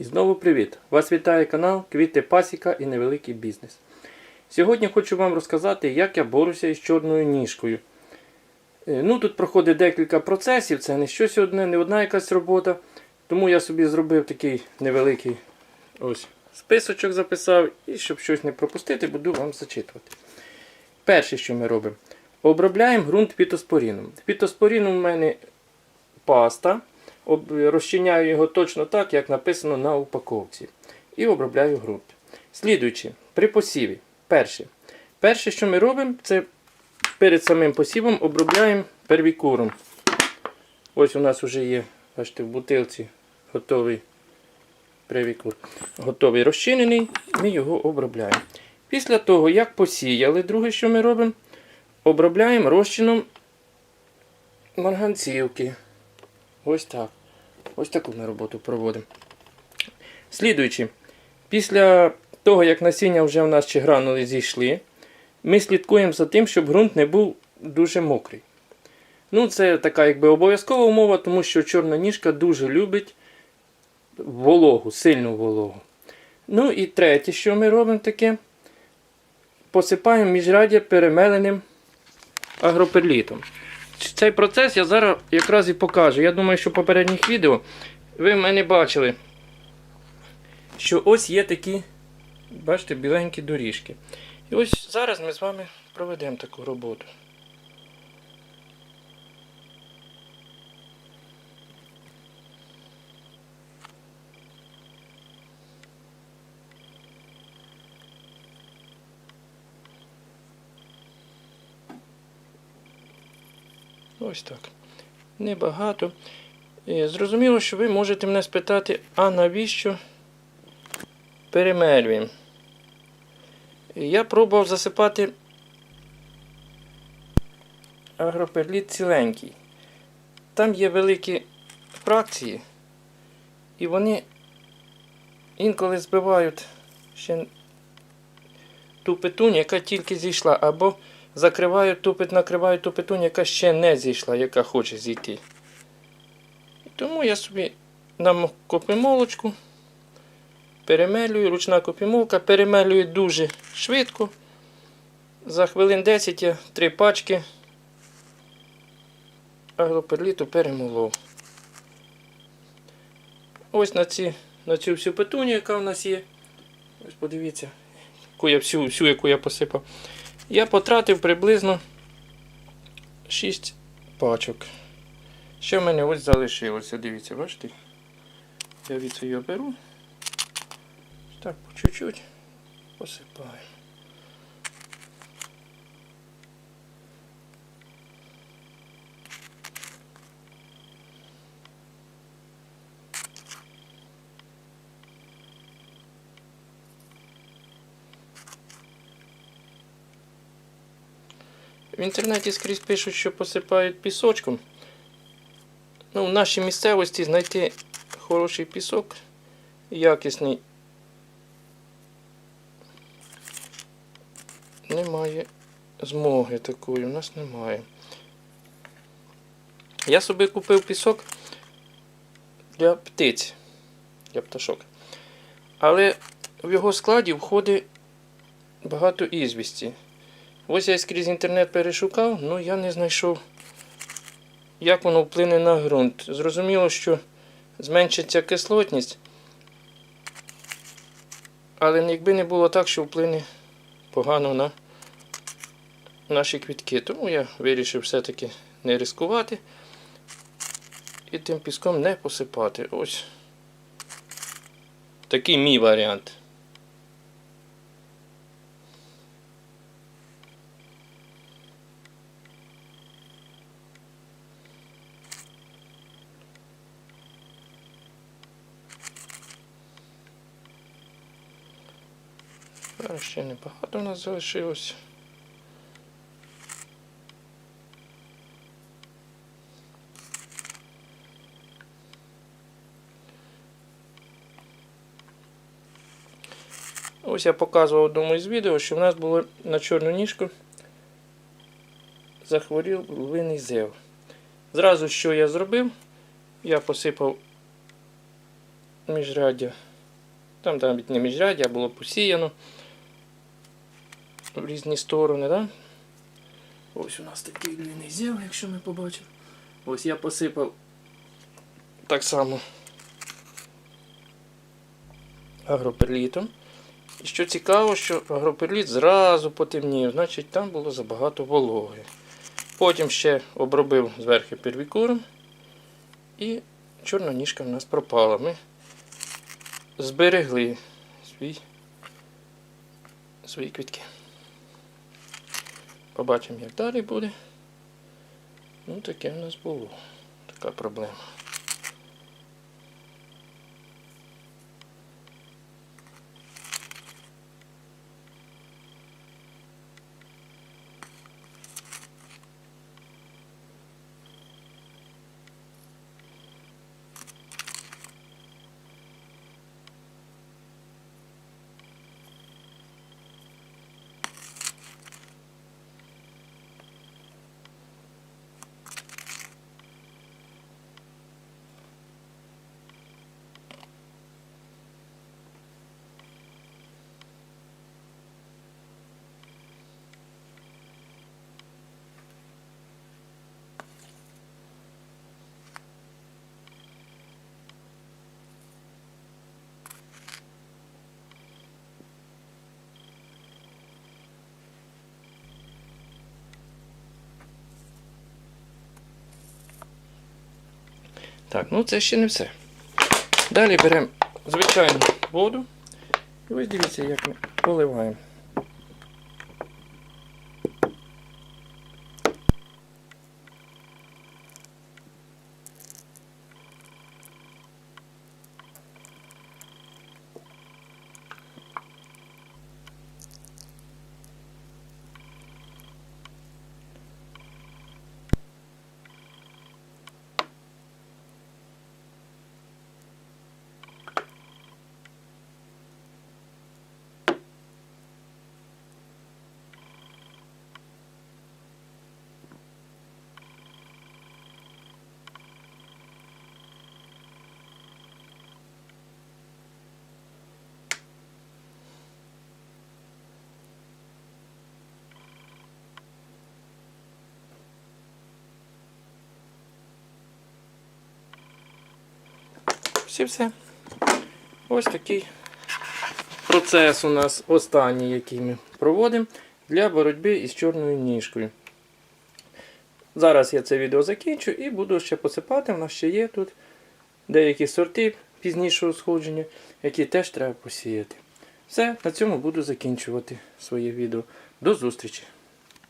І знову привіт! Вас вітає канал Квіти Пасіка і Невеликий Бізнес. Сьогодні хочу вам розказати, як я борюся із чорною ніжкою. Е, Ну, Тут проходить декілька процесів, це не щось одне, не одна якась робота. Тому я собі зробив такий невеликий ось списочок записав, і щоб щось не пропустити, буду вам зачитувати. Перше, що ми робимо, обробляємо ґрунт фітоспоріном. Фітоспоріном у мене паста. Розчиняю його точно так, як написано на упаковці. І обробляю ґрунт. Слідуючи, при посіві. Перше. Перше, що ми робимо, це перед самим посівом обробляємо первікуром. Ось у нас вже є, бачите, в бутилці готовий первікур. Готовий розчинений, ми його обробляємо. Після того, як посіяли, друге, що ми робимо, обробляємо розчином марганцівки. Ось так. Ось таку ми роботу проводимо. Слідуючи, після того, як насіння вже в нас чи гранули зійшли, ми слідкуємо за тим, щоб ґрунт не був дуже мокрий. Ну, це така якби обов'язкова умова, тому що чорна ніжка дуже любить вологу, сильну вологу. Ну і третє, що ми робимо таке, посипаємо міжряддя перемеленим агроперлітом. Цей процес я зараз якраз і покажу. Я думаю, що в попередніх відео ви в мене бачили, що ось є такі, бачите, біленькі доріжки. І ось зараз ми з вами проведемо таку роботу. Ось так. Небагато. Е, Зрозуміло, що ви можете мене спитати, а навіщо перемелюємо? Я пробував засипати агроперліт ціленький. Там є великі фракції, і вони інколи збивають ще ту петуню, яка тільки зійшла, або закривають ту накривають ту петуню, яка ще не зійшла, яка хоче зійти. Тому я собі дам копимолочку, перемелюю, ручна копімолка, перемелюю дуже швидко. За хвилин 10 я три пачки агроперліту перемолов. Ось на, ці, на цю всю петуню, яка в нас є. Ось подивіться, яку я всю, всю, яку я посипав. Я потратив приблизно 6 пачок. Ще в мене ось залишилося. Дивіться, бачите? Я від її беру. Так, по чуть-чуть посипаю. В інтернеті скрізь пишуть, що посипають пісочком. Ну, в нашій місцевості знайти хороший пісок, якісний. Немає змоги такої, у нас немає. Я собі купив пісок для птиць, для пташок. Але в його складі входить багато ізвісті. Ось я скрізь інтернет перешукав, але я не знайшов, як воно вплине на ґрунт. Зрозуміло, що зменшиться кислотність, але якби не було так, що вплине погано на наші квітки. Тому я вирішив все-таки не ризикувати і тим піском не посипати. Ось такий мій варіант. Зараз ще небагато у нас залишилось. Ось я показував в одному із відео, що в нас було на чорну ніжку захворів львиний зев. Зразу що я зробив, я посипав міжряддя Там навіть не міжряддя, було посіяно в різні сторони. Да? Ось у нас такий длинний зєв, якщо ми побачимо. Ось я посипав так само агроперлітом. І що цікаво, що агроперліт зразу потемнів, значить там було забагато вологи. Потім ще обробив зверху первікуром і чорна ніжка в нас пропала. Ми зберегли свій, свої квітки. Побачимо, як далі буде. Ну, таке в нас було. Така проблема. Так, ну це ще не все. Далі беремо звичайну воду. І ось дивіться, як ми поливаємо. Всі все. Ось такий процес у нас останній, який ми проводимо для боротьби із чорною ніжкою. Зараз я це відео закінчу і буду ще посипати. У нас ще є тут деякі сорти пізнішого сходження, які теж треба посіяти. Все, на цьому буду закінчувати своє відео. До зустрічі!